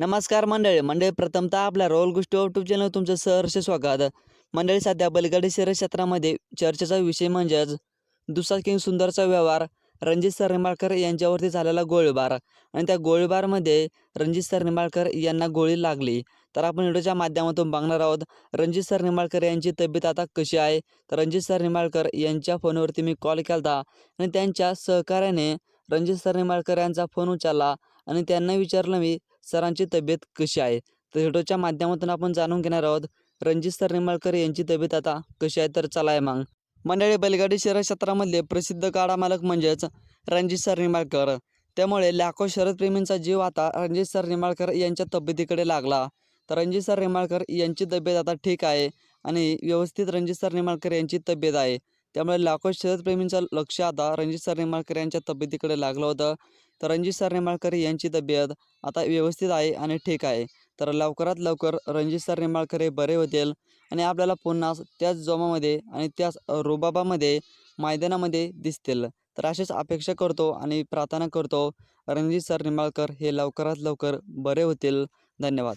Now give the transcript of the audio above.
नमस्कार मंडळी. मंडळी प्रथमतः आपल्या रोल गोष्टी यूट्यूब चॅनल तुमचं सहर्ष स्वागत. मंडळी सध्या बलगाडी शहर क्षेत्रामध्ये चर्चेचा विषय म्हणजेच दुसरा किंग सुंदरचा व्यवहार रणजित सरनिंबाळकर यांच्यावरती झालेला गोळीबार. आणि त्या गोळीबारमध्ये रणजित सरनिंबाळकर यांना गोळी लागली. तर आपण व्हिडिओच्या माध्यमातून बघणार आहोत रणजित सरनिंबाळकर यांची तब्येत आता कशी आहे? तर रणजित सरनिंबाळकर यांच्या फोनवरती मी कॉल केला आणि त्यांच्या सहकार्याने रणजित सरनिंबाळकर यांचा फोन उचलला. आणि त्यांना विचारलं मी सरांची तब्येत कशी आहे? तर व्हिडिओच्या माध्यमातून आपण जाणून घेणार आहोत रणजित सर निंबाळकर यांची तब्येत आता कशी आहे? तर चला आहे मग. मंडळी बैलगाडी शहर क्षेत्रामधले प्रसिद्ध गाडा मालक म्हणजेच रणजित सर निंबाळकर. त्यामुळे लाखो शरदप्रेमींचा जीव आता रणजित सर निंबाळकर यांच्या तब्येतीकडे लागला. तर रणजित सर निंबाळकर यांची तब्येत आता ठीक आहे आणि व्यवस्थित रणजित सर निंबाळकर यांची तब्येत आहे. त्यामुळे लाखो शरदप्रेमींचं लक्ष आता रणजित सर निंबाळकर यांच्या तब्येतीकडे लागलं होतं. तर रणजित सर निंबाळकर यांची तब्येत आता व्यवस्थित आहे आणि ठीक आहे. तर लवकरात लवकर रणजित सर निंबाळकर हे बरे होतील आणि आपल्याला पुन्हा त्याच जोमामध्ये आणि त्याच रुबाबामध्ये मैदानामध्ये दिसतील. तर अशीच अपेक्षा करतो आणि प्रार्थना करतो. रणजित सर निंबाळकर हे लवकरात लवकर बरे होतील. धन्यवाद.